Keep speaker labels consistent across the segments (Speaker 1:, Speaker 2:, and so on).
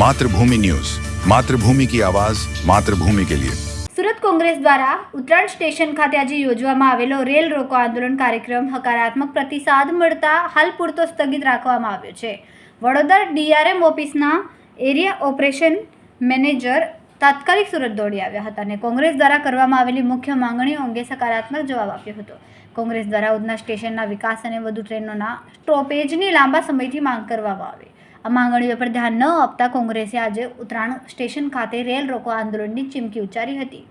Speaker 1: Mathrubhumi news Mathrubhumi કી આવાજ માતૃભૂમિ કે લિયે
Speaker 2: સુરત કોંગ્રેસ દ્વારા ઉત્તરાયણ સ્ટેશન ખાતે આજે યોજવામાં આવેલો રેલ રોકો આંદોલન કાર્યક્રમ હકારાત્મક પ્રતિસાદ મળતા હાલ પૂરતો સ્થગિત રાખવામાં આવ્યો છે. વડોદરા ડીઆરએમ ઓફિસના એરિયા ઓપરેશન મેનેજર તાત્કાલિક સુરત દોડી આવ્યા હતા અને કોંગ્રેસ દ્વારા કરવામાં આવેલી મુખ્ય માંગણીઓ અંગે સકારાત્મક જવાબ આપ્યો હતો. કોંગ્રેસ દ્વારા ઉધના સ્ટેશનના વિકાસ અને વધુ ટ્રેનોના સ્ટોપેજની લાંબા સમયથી માંગ કરવામાં આવી. આ માંગણીઓ પર ધ્યાન ન આપતા કોંગ્રેસે આજે ઉત્તરાયણ સ્ટેશન ખાતે રેલ રોકો આંદોલનની ચીમકી ઉચ્ચારી હતી.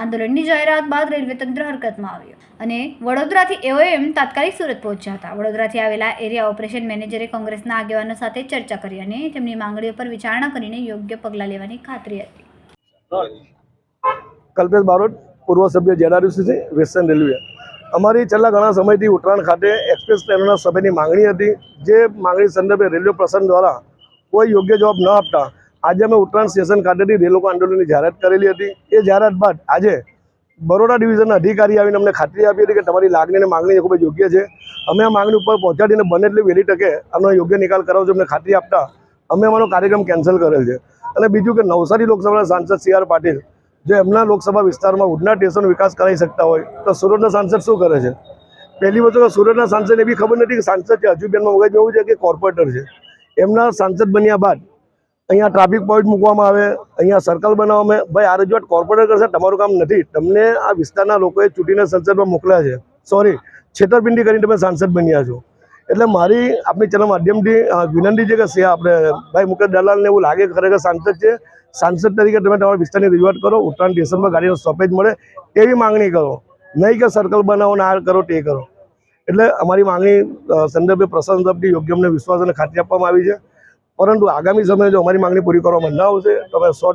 Speaker 2: આંદોલનની જાહેરાત બાદ રેલવે તંત્ર હરકતમાં આવ્યું અને વડોદરાથી એઓએમ તાત્કાલિક સુરત પહોંચ્યા હતા. વડોદરાથી આવેલા એરિયા ઓપરેશન મેનેજરે કોંગ્રેસના આગેવાનો સાથે ચર્ચા કરી અને તેમની માંગણીઓ પર વિચારણા કરીને યોગ્ય પગલાં લેવાની ખાતરી હતી
Speaker 3: કલ્પેશ બારોટ, પૂર્વ સભ્ય જેડાયુસી છે, વેસ્ટર્ન રેલવે. અમારી છેલ્લા ઘણા સમયથી ઉત્તરાયણ ખાતે એક્સપ્રેસ ટ્રેનોના સમયની માંગણી હતી. જે માંગણી સંદર્ભે રેલવે પ્રશાસન દ્વારા કોઈ યોગ્ય જવાબ ન આપતા આજે અમે ઉત્તરાયણ સ્ટેશન ખાતેથી રેલોકો આંદોલનની જાહેરાત કરેલી હતી. એ જાહેરાત બાદ આજે બરોડા ડિવિઝનના અધિકારી આવીને અમને ખાતરી આપી હતી કે તમારી લાગણી અને માંગણી ખૂબ જ યોગ્ય છે. અમે આ માંગણી ઉપર પહોંચાડીને બને એટલી વહેલી ટકે આનો યોગ્ય નિકાલ કરાવજો અમને ખાતરી આપતા અમે અમારો કાર્યક્રમ કેન્સલ કરેલ છે. અને બીજું કે નવસારી લોકસભાના સાંસદ સી પાટીલ જો એમના લોકસભા વિસ્તારમાં ઉડના સ્ટેશનનો વિકાસ કરાવી શકતા હોય, તો સુરતના સાંસદ શું કરે છે? પહેલી વસ્તુ તો સુરતના સાંસદને બી ખબર નથી કે સાંસદ છે, હજુ બેનમાં મગજ એવું છે કે કોર્પોરેટર છે? એમના સાંસદ બન્યા બાદ અહીંયા ટ્રાફિક પોઈન્ટ મૂકવામાં આવે, અહીંયા સર્કલ બનાવવામાં ભાઈ, આ રજૂઆત કોર્પોરેટર કરશે, તમારું કામ નથી. તમને આ વિસ્તારના લોકોએ ચૂંટીને સંસદમાં મોકલ્યા છે. સોરી છેતરપિંડી કરીને તમે સાંસદ બન્યા છો. એટલે મારી આપણી ચેનલ માધ્યમથી વિનંતી છે કે સે આપણે, ભાઈ મુકેશ દલાલને એવું લાગે ખરેખર સાંસદ છે. સાંસદ તરીકે તમે તમારા વિસ્તારની રજૂઆત કરો, ઉત્તરાયણ સ્ટેશનમાં ગાડીનો સ્ટોપેજ મળે તેવી માંગણી કરો. નહીં કે સર્કલ બનાવો ને આ કરો તે કરો. એટલે અમારી માંગણી સંદર્ભે પ્રશાસન તરફથી યોગ્ય અમને વિશ્વાસ અને ખાતરી આપવામાં આવી છે. પરંતુ આગામી સમયે જો અમારી માંગણી પૂરી કરવામાં ન આવશે, તો અમે સો